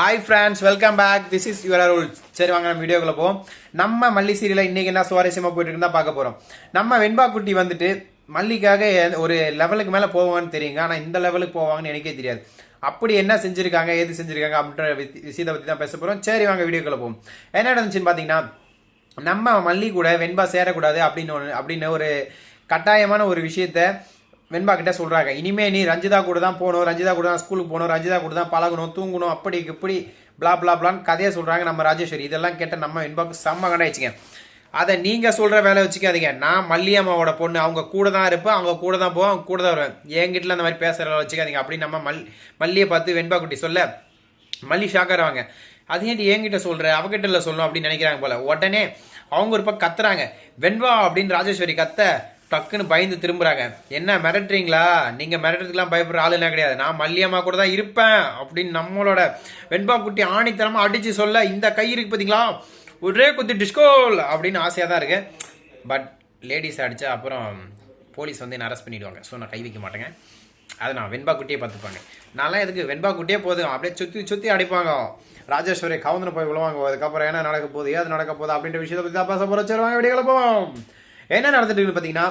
Hi friends welcome back this is your Arul சரி வாங்க நம்ம வீடியோக்குள்ள போவோம். நம்ம மல்லி சீரியல இன்னைக்கு என்ன சுவாரஸ்யமா போயிட்டு இருந்தா பார்க்க போறோம். நம்ம வெண்பா குட்டி வந்துட்டு மல்லிக்காக ஒரு லெவலுக்கு மேல போவாங்கன்னு தெரியுங்க. ஆனா இந்த லெவலுக்கு போவாங்கன்னு எனக்கே தெரியாது. அப்படி என்ன செஞ்சிருக்காங்க ஏது செஞ்சிருக்காங்க அப்படின்ற வி- விஷயத்தை பத்தி தான் பேச போறோம். சரி வாங்க வீடியோக்குள்ள போவோம். என்ன நடந்துச்சுன்னு பாத்தீங்கன்னா நம்ம மல்லி கூட வெண்பா சேரக்கூடாது அப்படின்னு ஒன்று அப்படின்னு ஒரு கட்டாயமான ஒரு விஷயத்த வெண்பா கிட்ட சொல்றாங்க இனிமே நீ ரஞ்சிதா கூட தான் போகணும் ரஞ்சிதா கூட தான் ஸ்கூலுக்கு போகணும் ரஞ்சிதா கூட தான் பழகணும் தூங்கணும் அப்படி இப்படி பிளா பிளா பிளான்னு கதையை சொல்றாங்க நம்ம ராஜேஸ்வரி. இதெல்லாம் கேட்ட நம்ம வெண்பாக்கு செம்ம கண்டாயிடுச்சுங்க அதை நீங்க சொல்ற வேலை வச்சுக்காதீங்க. நான் மல்லியம்மாவோட பொண்ணு அவங்க கூட தான் இருப்பேன் அவங்க கூட தான் போவேன் அவங்க கூட தான் வருவேன். என்கிட்ட அந்த மாதிரி பேசுற வேலை வச்சுக்காதீங்க. அப்படின்னு நம்ம மல் மல்லியை பார்த்து வெண்பா குட்டி சொல்ல மல்லி ஷாக்காருவாங்க அது ஏன்டி என்கிட்ட சொல்ற? அவகிட்ட இல்லை சொல்லணும் அப்படின்னு நினைக்கிறாங்க போல. உடனே அவங்க ஒரு பக்கம் கத்துறாங்க. வெண்பா அப்படின்னு ராஜேஸ்வரி கத்த டக்குன்னு பயந்து திரும்புகிறாங்க என்ன மிரட்டுறீங்களா? நீங்கள் மிரட்டுறதுக்குலாம் பயப்படுற ஆளுனா கிடையாது. நான் மல்லியம்மா கூட தான் இருப்பேன். அப்படின்னு நம்மளோட வெண்பா குட்டி அடித்து சொல்ல இந்த கை இருக்கு பார்த்தீங்களா ஒரே குத்தி டிஸ்கோல். அப்படின்னு ஆசையாக தான் இருக்கு. பட் லேடிஸ் அடித்தா அப்புறம் போலீஸ் வந்து என்ன அரெஸ்ட் பண்ணிடுவாங்க. ஸோ நான் கை வைக்க மாட்டேங்க. அது நான் வெண்பா குட்டியே பார்த்துப்பாங்க. நான்லாம் எதுக்கு? வெண்பா குட்டியே போதும். அப்படியே சுற்றி சுற்றி அடிப்பாங்க. ராஜேஸ்வரி கவுந்தன போய் விழுவாங்க அதுக்கப்புறம் என்ன நடக்க போகுது? ஏது நடக்க போகுது? அப்படின்ற விஷயத்தை பற்றி தான் பேச போகிற வச்சுருவாங்க வீடியோ போவோம். என்ன நடந்துட்டு இருக்குன்னு பார்த்தீங்கன்னா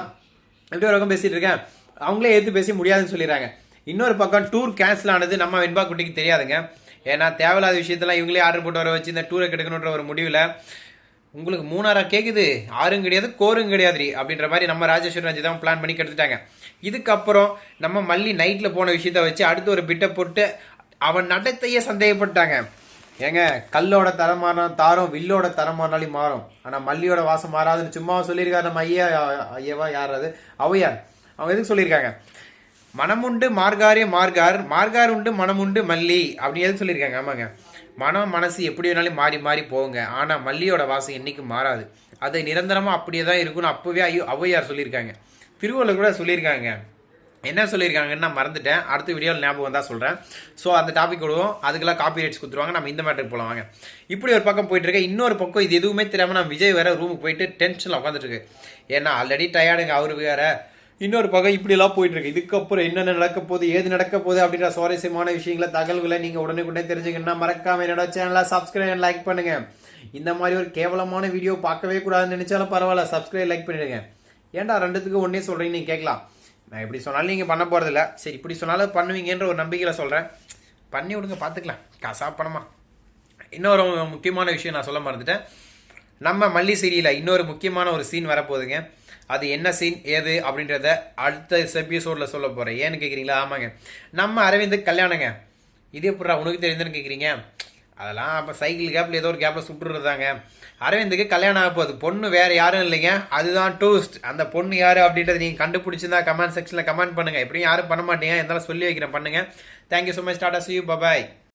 எப்படி ஒரு பக்கம் பேசிட்டு இருக்கேன்? அவங்களே ஏற்று பேசி முடியாதுன்னு சொல்லிடுறாங்க. இன்னொரு பக்கம் டூர் கேன்சல் ஆனது நம்ம வெண்பா குட்டிக்கு தெரியாதுங்க. ஏன்னா தேவையில்லாத விஷயத்தெல்லாம் இவங்களே ஆர்டர் போட்டு வர வச்சு இந்த டூரை கெடுக்கணுன்ற ஒரு முடிவில் உங்களுக்கு மூணாரா கேட்குது ஆறும் கிடையாது கோரும் கிடையாது அப்படின்ற மாதிரி நம்ம ராஜேஸ்வரி ராஜ் தான் பிளான் பண்ணி கெடுத்துட்டாங்க. இதுக்கப்புறம் நம்ம மல்லி நைட்டில் போன விஷயத்த வச்சு அடுத்து ஒரு பிட்டை போட்டு அவன் நடத்தையே சந்தேகப்பட்டாங்க. ஏங்க கல்லோட தரம் மாறினா தாரம் வில்லோட தரம் மாறினாலும் மாறும். ஆனால் மல்லியோட வாசம் மாறாதுன்னு சும்மா சொல்லியிருக்காரு நம்ம ஐயா ஐயாவா யார் அது? ஔவையார் அவங்க எதுக்கு சொல்லியிருக்காங்க? மனமுண்டு மார்காரே மார்கார். மார்கார் உண்டு மனமுண்டு மல்லி. அப்படின்னு எதுக்கு சொல்லியிருக்காங்க? ஆமாங்க. மனம் மனசு எப்படி வேணாலும் மாறி மாறி போகுங்க. ஆனால் மல்லியோட வாசம் என்றைக்கும் மாறாது. அது நிரந்தரமாக அப்படியே தான் இருக்கும்னு அப்போவே ஐயோ ஔவையார் சொல்லியிருக்காங்க. திருவள்ளுவர் கூட சொல்லியிருக்காங்க. என்ன சொல்லியிருக்காங்கன்னா மறந்துட்டேன். அடுத்த வீடியோவில் ஞாபகம் தான் சொல்கிறேன் ஸோ அந்த டாபிக் விடுவோம் அதுக்கெல்லாம் காப்பி ரைட்ஸ் கொடுத்துருவாங்க. நம்ம இந்த மேட்டருக்கு போகலாம் வாங்க இப்படி ஒரு பக்கம் போயிட்டு இன்னொரு பக்கம் இது எதுவுமே தெரியாமல் நான் விஜய் வேற ரூமுக்கு போயிட்டு டென்ஷனில் உட்காந்துட்டு ஏன்னா ஆல்ரெடி டயர்டுங்க அவரு வேற. இன்னொரு பக்கம் இப்படிலாம் போயிட்டு இருக்கு இதுக்கப்புறம் என்னென்ன நடக்க போகுது ஏது நடக்க போகுது அப்படின்ற சுவாரஸ்யமான விஷயங்களை தகவல்களை நீங்கள் உடனே தெரிஞ்சுக்கணும்னா மறக்காம என்னோட சேனலை சப்ஸ்கிரைப் லைக் பண்ணுங்க. இந்த மாதிரி ஒரு கேவலமான வீடியோ பார்க்கவே கூடாதுன்னு நினைச்சாலும் பரவாயில்ல. சப்ஸ்கிரைப் லைக் பண்ணிடுங்க. ஏன்டா ரெண்டுத்துக்கு ஒன்னே சொல்றீங்க நீங்கள் கேட்கலாம். நான் எப்படி சொன்னாலும் நீங்க பண்ண போகிறதில்ல சரி இப்படி சொன்னாலும் பண்ணுவீங்கன்ற ஒரு நம்பிக்கையில சொல்றேன். பண்ணி விடுங்க பார்த்துக்கலாம் காசா பணமா. இன்னொரு முக்கியமான விஷயம் நான் சொல்ல மறந்துட்டேன். நம்ம மல்லி சீரியல இன்னொரு முக்கியமான ஒரு சீன் வரப்போகுதுங்க. அது என்ன சீன் ஏது அப்படின்றத அடுத்த எபிசோட்ல சொல்ல போறேன். ஏன்னு கேக்குறீங்களா? ஆமாங்க. நம்ம அரவிந்துக்கு கல்யாணங்க. இது எப்படா உனக்கு தெரியுதுன்னு கேக்குறீங்க. அதெல்லாம் அப்போ சைக்கிள் கேப்பில் ஏதோ ஒரு கேப்பில் சுட்டுறதாங்க அரவிந்துக்கு கல்யாணம் ஆக போகுது. பொண்ணு வேறு யாரும் இல்லைங்க. அதுதான் டூஸ்ட் அந்த பொண்ணு யாரு அப்படின்றத நீங்க கண்டுபிடிச்சிருந்தா கமெண்ட் செக்ஷனில் கமெண்ட் பண்ணுங்க. எப்படியும் யாரும் பண்ண மாட்டீங்க. இருந்தாலும் சொல்லி வைக்கிறேன். பண்ணுங்கள் thank you so much tata see you bye bye